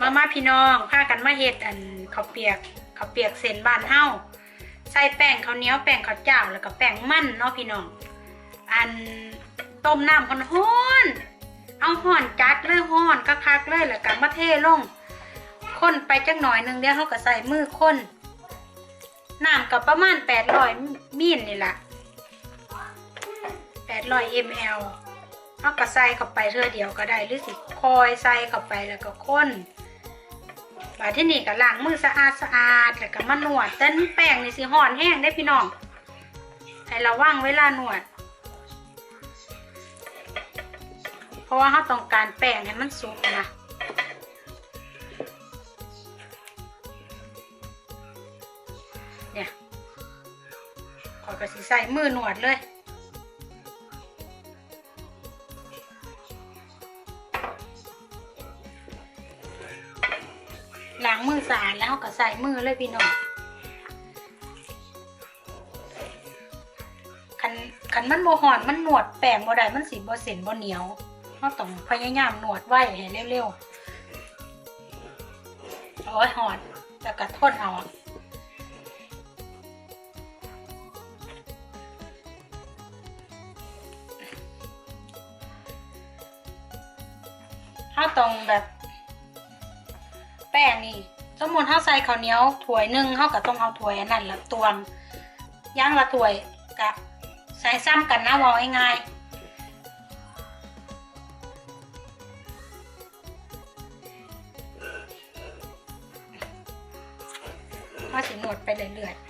มามาพี่น้องพากันมาเฮ็ดอันข้าวเปียกข้าวเปียกเส้นบ้านเฮาใส่แป้งข้าวเหนียวแป้งข้าวเจ้าแล้วก็แป้งมันเนาะพี่น้อง อันต้มน้ำคนฮ้อนเอาห่อนจัดเลยห่อนคักเลยแล้วก็มาเทลงคนไปจักหน่อยหนึงเดี๋ยวเฮาก็ใส่มือคนน้ำกับประมาณ800มิลนี่แหล่ะ800 ml เอาก็ใส่เข้าไปเทื่อเดียวก็ได้หรือสิคอยใส่เข้าไปแล้วก็คน บาดที่นี่ก็ล้างมือสะอาดสะอาดแล้วก็มานวดเต้นแป้งนี่สิห่อนแห้งได้พี่น้องให้ระวังเวลานวด เพราะว่าเขาต้องการแป้งให้มันสุกนะเนี่ยขอยก็สิใส่มือหนวดเลยางมือสะอาดแล้วก็ใส่มือเลยพี่น้องคันคันมันโบหอนมันหนวดแป้งบ่ได้มันสีบ่เส้นบ่เหนียวเราต้องพยายามหนวดไว้ให้เร็วๆโอ้ยหอนแต่กระทนเอาถ้าตรงแบบแป้งนี่ สมมติถ้าใส่ข้าวเหนียวถ้วยหนึ่งเขาก็ต้องเอาถ้วยอันนั้นละตวงย่างละถ้วยกะใส่ซ้ำกันนะวอง่ายๆเขาสิหนวดไปเรื่อยๆ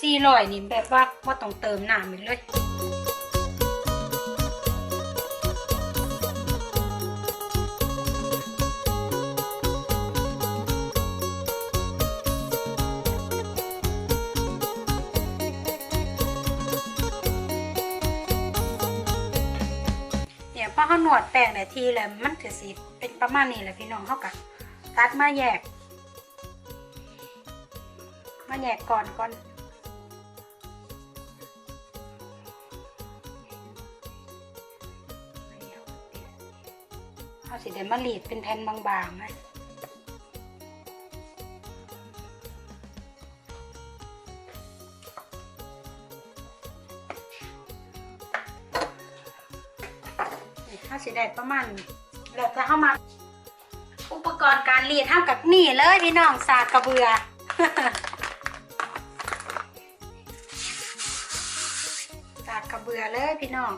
สี่ร้อยนี่แบบว่าว่าต้องเติมน้ำไปเลย เนี่ยพอเขาหนวดแป้งได้ทีแล้วมันถือสีเป็นประมาณนี้แหละพี่น้องเขากะตัดมาแยก มาแยกก่อนก่อนเอาสิเดี๋ยวมาหลีดเป็นแผ่นบางๆนะาสิได้ประมาณนี้แล้วจะเข้ามา อุปกรณ์การหลีดเท่ากับนี่เลยพี่น้องสากกระเบือสากกระเบือเลยพี่น้อง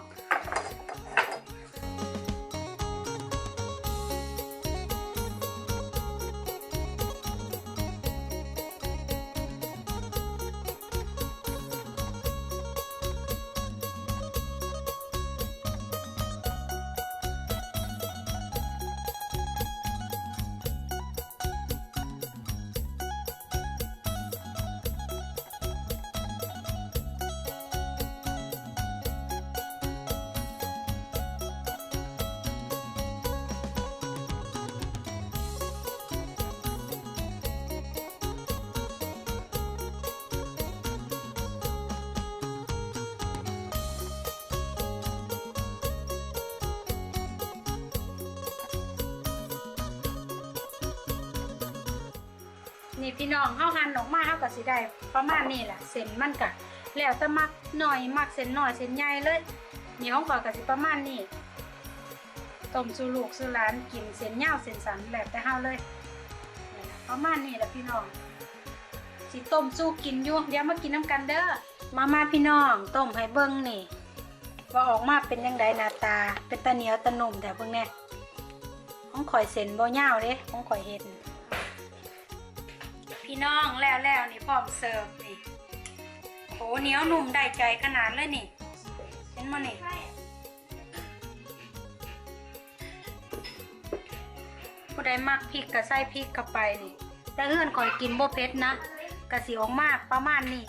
นี่พี่น้องเฮาหั่นออกมาเฮาก็สิได้ประมาณนี้แหละเส้นมันก็แล้วแต่มักหน่อยมักเส้นน้อยเส้นใหญ่เลยนี่ของข้อยก็สิประมาณนี้ต้มสูลูกสู่หลานกินเส้นยาวเส้นสันแล้วแต่เฮาเลยนี่ล่ะประมาณนี้แหละพี่น้องสิต้มสู่กินอยู่เดี๋ยวมากินน้ำกันเด้อมามาพี่น้องต้มให้เบิ่งนี่ว่าออกมาเป็นยังไงหน้าตา เป็นตะเหนียวตะนุ่มแต่เบิ่งแน่ของข่อยเส้นบ่ยาวเด้ของข่อยเฮ็ด พี่น้องแล้วแล้วนี่พร้อมเสิร์ฟนี่โหเหนียวหนุ่มได้ใจขนาดเลยนี่เห็นมั้นี่ผู้ใดมักพริกก็ใส่พริกเข้าไปนี่ แต่เอื้อนคอยกินบ่เผ็ดนะกะสิออกมากประมาณนี้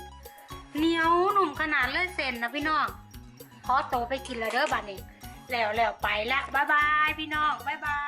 เหนียวหนุ่มขนาดเลยเส้นนะพี่น้องขอโตไปกินแล้วเด้อบัดนี้ แล้วแล้วไปละบ๊ายบายพี่น้องบ๊ายบาย